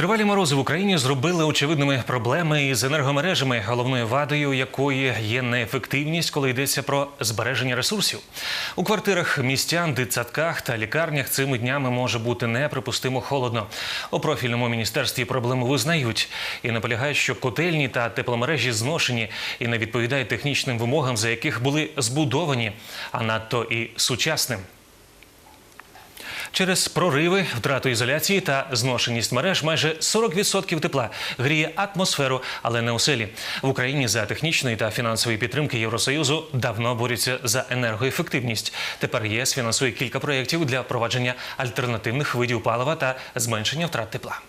Тривалі морози в Україні зробили очевидними проблеми із енергомережами, головною вадою якої є неефективність, коли йдеться про збереження ресурсів. У квартирах містян, дитсадках та лікарнях цими днями може бути неприпустимо холодно. У профільному міністерстві проблему визнають і наполягають, що котельні та тепломережі зношені і не відповідають технічним вимогам, за яких були збудовані, а надто і сучасним. Через прориви, втрату ізоляції та зношеність мереж майже 40% тепла гріє атмосферу, але не у селі. В Україні за технічної та фінансової підтримки Євросоюзу давно борються за енергоефективність. Тепер ЄС фінансує кілька проєктів для впровадження альтернативних видів палива та зменшення втрат тепла.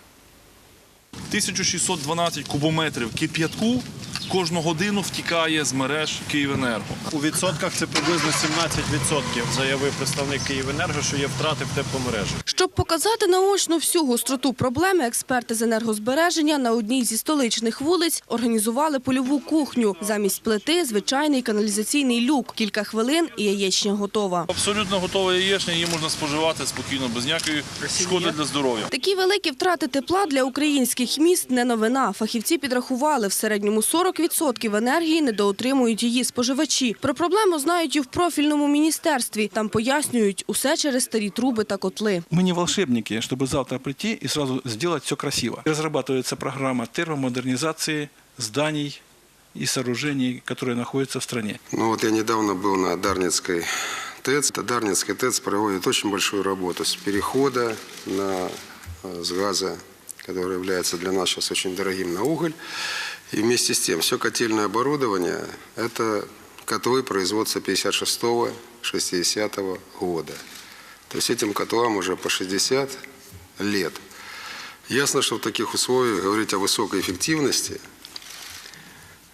1612 кубометрів кип'ятку кожну годину втікає з мереж Київенерго. У відсотках це приблизно 17%, заявив представник Київенерго, що є втрати в тепломережі. Щоб показати наочно всю гостроту проблеми, експерти з енергозбереження на одній зі столичних вулиць організували польову кухню. Замість плити – звичайний каналізаційний люк. Кілька хвилин і яєчня готова. Абсолютно готова яєчня, її можна споживати спокійно, без ніякої шкоди для здоров'я. Такі великі втрати тепла для українських міст не новина. Фахівці підрахували, в середньому 40% енергії недоотримують її споживачі. Про проблему знають і в профільному міністерстві. Там пояснюють, усе через старі труби та котли. Мы не волшебники, чтобы завтра прийти и сразу сделать все красиво. Разрабатывается программа термомодернизации зданий и сооружений, которые находятся в стране. Ну вот я недавно был на Дарницкой ТЭЦ. Дарницкая ТЭЦ проводит очень большую работу с перехода на, э, с газа, который является для нас сейчас очень дорогим, на уголь. И вместе с тем все котельное оборудование – это котлы производства 56-60 года. То есть этим котлам уже по 60 лет. Ясно, что в таких условиях говорить о высокой эффективности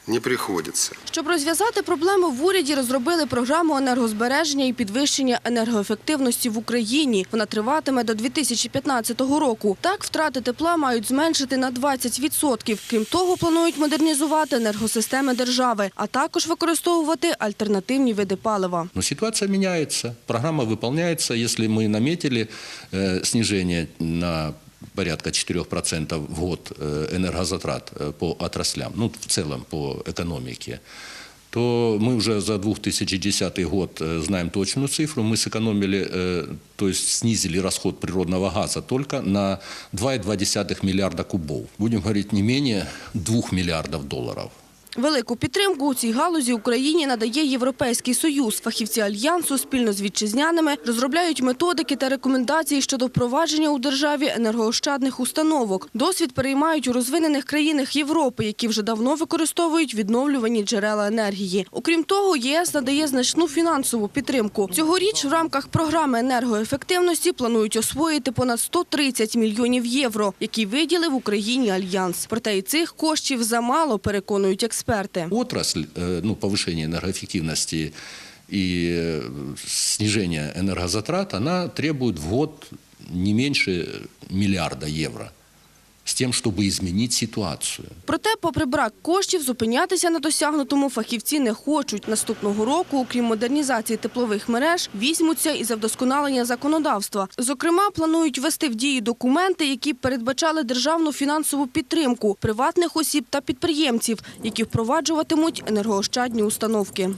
не приходится. Щоб розв'язати проблему, в уряді розробили програму енергозбереження і підвищення енергоефективності в Україні. Вона триватиме до 2015 року. Так, втрати тепла мають зменшити на 20%. Крім того, планують модернізувати енергосистеми держави, а також використовувати альтернативні види палива. Но ситуация меняется, программа выполняется. Если мы наметили э, снижение на порядка 4% в год э, энергозатрат э, по отраслям, ну, в целом по экономике, то мы уже за 2010 год э, знаем точную цифру. Мы сэкономили, э, то есть снизили расход природного газа только на 2,2 миллиарда кубов. Будем говорить, не менее 2 миллиардов долларов. Велику підтримку у цій галузі Україні надає Європейський Союз. Фахівці Альянсу спільно з вітчизняними розробляють методики та рекомендації щодо впровадження у державі енергоощадних установок. Досвід переймають у розвинених країнах Європи, які вже давно використовують відновлювані джерела енергії. Окрім того, єС надає значну фінансову підтримку. Цьогоріч в рамках програми енергоефективності планують освоїти понад 130 мільйонів євро, які виділив Україні Альянс. Проте і цих коштів замало, переконують експерти Отрасль, э, ну, повышение энергоэффективности и э, снижение энергозатрат, она требует в год не меньше миллиарда евро с тем, чтобы изменить ситуацию. Проте, попри брак коштів, зупинятися на досягнутому фахівці не хочуть. Наступного року, окрім модернізації теплових мереж, візьмуться і за вдосконалення законодавства. Зокрема, планують ввести в дію документи, які передбачали державну фінансову підтримку приватних осіб та підприємців, які впроваджуватимуть енергоощадні установки.